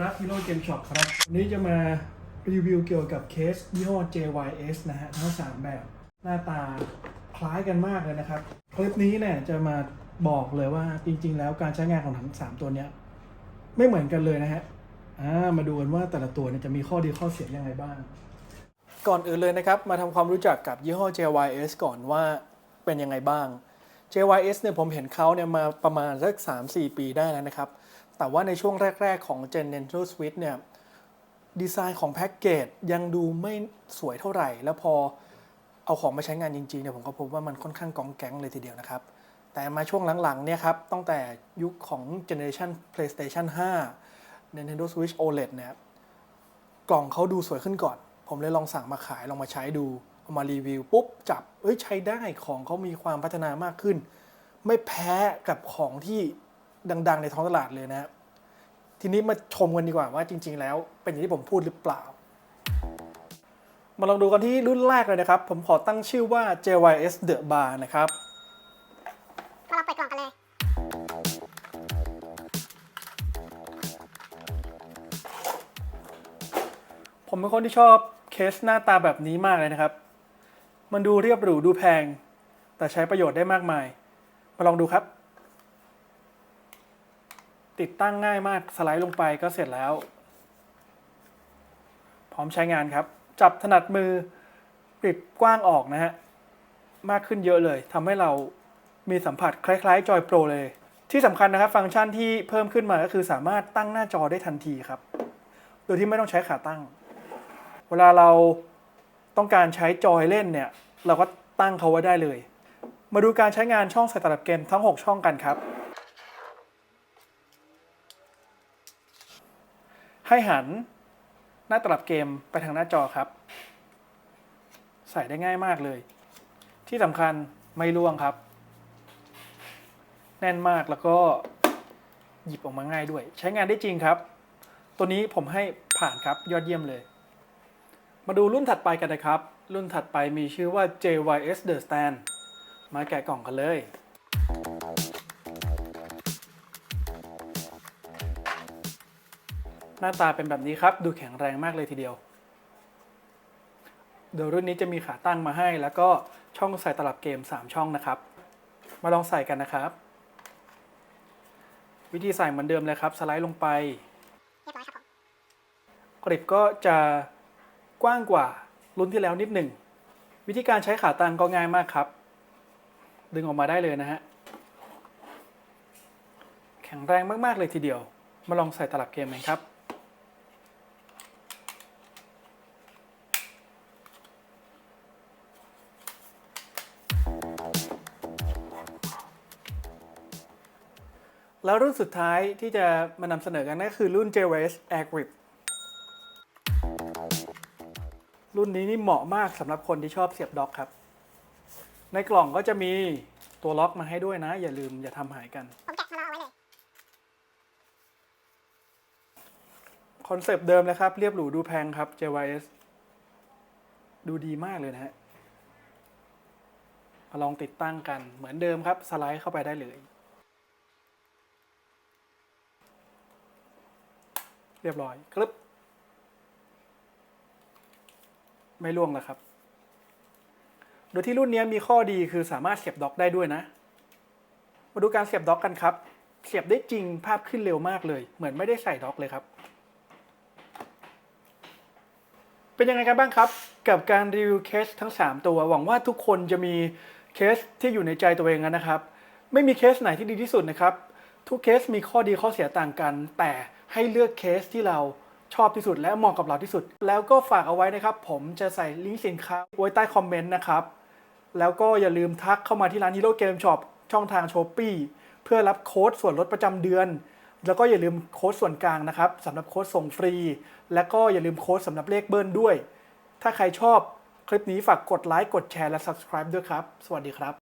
ครับฮีโร่เกมช็อปครับวันนี้จะมารีวิวเกี่ยวกับเคสยี่ห้อ JYS นะฮะทั้ง 3 แบบหน้าตาคล้ายกันมากเลยนะครับ คลิปนี้เนี่ยจะมาบอกเลยว่าจริง ๆ แล้วการใช้งานของทั้ง3ตัวเนี้ยไม่เหมือนกันเลยนะฮะามาดูกันว่าแต่ละตัวเนี่ยจะมีข้อดีข้อเสียยังไงบ้าง ก่อนอื่นเลยนะครับ มาทำความรู้จักกับยี่ห้อ JYS ก่อนว่าเป็นยังไงบ้าง JYS เนี่ยผมเห็นเขาเนี่ยมาประมาณสัก3-4 ปีได้แล้วนะครับ แต่ว่าในช่วงแรก ๆ ของ Gen Nintendo Switch เนี่ยดีไซน์ของแพ็กเกจยังดูไม่สวยเท่าไหร่ แล้วพอเอาของมาใช้งานจริงๆเนี่ยผมก็พบว่ามันค่อนข้างกองแก๊งเลยทีเดียวนะครับ แต่มาช่วงหลังๆเนี่ยครับตั้งแต่ยุคของ Generation PlayStation 5 Nintendo Switch OLED เนี่ยกล่องเขาดูสวยขึ้นก่อน ผมเลยลองสั่งมาขายลองมาใช้ดูเอามารีวิวปุ๊บจับเอ้ยใช้ได้ของเขามีความพัฒนามากขึ้น ไม่แพ้กับของที่ ดัง ๆ ในท้องตลาดเลยนะทีนี้มาชมกันดีกว่าว่าจริง ๆ แล้วเป็นอย่างที่ผมพูดหรือเปล่า มาลองดูกันที่รุ่นแรกเลยนะครับ ผมขอตั้งชื่อว่า JYS The Bar นะครับ มาเราเปิดกล่องกันเลย ผมเป็นคนที่ชอบเคสหน้าตาแบบนี้มากเลยนะครับ มันดูเรียบหรูดูแพง แต่ใช้ประโยชน์ได้มากมาย มาลองดูครับ ติดตั้งง่ายมากสไลด์ลงไปก็เสร็จแล้ว พร้อมใช้งานครับ จับถนัดมือปริบกว้างออกนะฮะ มากขึ้นเยอะเลยทำให้เรามีสัมผัสคล้ายๆจอยโปรเลย ที่สำคัญนะครับ ฟังก์ชันที่เพิ่มขึ้นมาก็คือสามารถตั้งหน้าจอได้ทันทีครับ โดยที่ไม่ต้องใช้ขาตั้ง เวลาเราต้องการใช้จอยเล่นเนี่ย เราก็ตั้งเขาไว้ได้เลย มาดูการใช้งานช่องใส่ตลับเกมทั้ง 6 ช่องกันครับ ให้หันหน้าตลับเกมไปทางหน้าจอครับ ใส่ได้ง่ายมากเลย ที่สำคัญไม่ร่วงครับ แน่นมากแล้วก็หยิบออกมาง่ายด้วย ใช้งานได้จริงครับ ตัวนี้ผมให้ผ่านครับยอดเยี่ยมเลย มาดูรุ่นถัดไปกันนะครับ รุ่นถัดไปมีชื่อว่า JYS The Stand มาแกะกล่องกันเลย หน้าตาเป็นแบบนี้ครับ ดูแข็งแรงมากเลยทีเดียวโดยรุ่นนี้จะมีขาตั้งมาให้ แล้วก็ช่องใส่ตลับเกม 3 ช่องนะครับ มาลองใส่กันนะครับ วิธีใส่เหมือนเดิมเลยครับ สไลด์ลงไปกริบก็จะกว้างกว่ารุ่นที่แล้วนิดหนึ่ง วิธีการใช้ขาตั้งก็ง่ายมากครับ ดึงออกมาได้เลยนะฮะ แข็งแรงมาก ๆ เลยทีเดียว มาลองใส่ตลับเกมกันครับ แล้วรุ่นสุดท้ายที่จะมานำเสนอกันนั่นก็คือรุ่น JWS Air Grip รุ่นนี้นี่เหมาะมากสำหรับคนที่ชอบเสียบด็อกครับ ในกล่องก็จะมีตัวล็อกมาให้ด้วยนะ อย่าลืมอย่าทำหายกัน ผมแกะมาแล้วเอาไว้เลย คอนเซปต์เดิมเลยครับ เรียบหรูดูแพงครับ JYS ดูดีมากเลยนะฮะมาลองติดตั้งกันเหมือนเดิมครับ สไลด์เข้าไปได้เลย เรียบร้อยคลึบไม่ล่วงแล้วครับ โดยที่รุ่นนี้มีข้อดีคือสามารถเสียบด็อกได้ด้วยนะ มาดูการเสียบด็อกกันครับ เสียบได้จริงภาพขึ้นเร็วมากเลย เหมือนไม่ได้ใส่ด็อกเลยครับ เป็นยังไงกันบ้างครับ กับการรีวิวเคสทั้ง 3 ตัว หวังว่าทุกคนจะมีเคสที่อยู่ในใจตัวเองนะครับ ไม่มีเคสไหนที่ดีที่สุดนะครับ ทุกเคสมีข้อดีข้อเสียต่างกัน แต่ ให้เลือกเคสที่เราชอบที่สุดและเหมาะกับเราที่สุด แล้วก็ฝากเอาไว้นะครับ ผมจะใส่ลิงก์สินค้าไว้ใต้คอมเมนต์นะครับ แล้วก็อย่าลืมทักเข้ามาที่ร้าน Hero Game Shop ช่องทาง s h o p e e เพื่อรับโค้ดส่วนลดประจำเดือน แล้วก็อย่าลืมโค้ดส่วนกลางนะครับสำหรับโค้ดส่งฟรี และก็อย่าลืมโค้ดสำหรับเลขเบิ้ลด้วย ถ้าใครชอบคลิปนี้ฝากกดไลค์กดแชร์และ subscribe ด้วยครับ สวัสดีครับ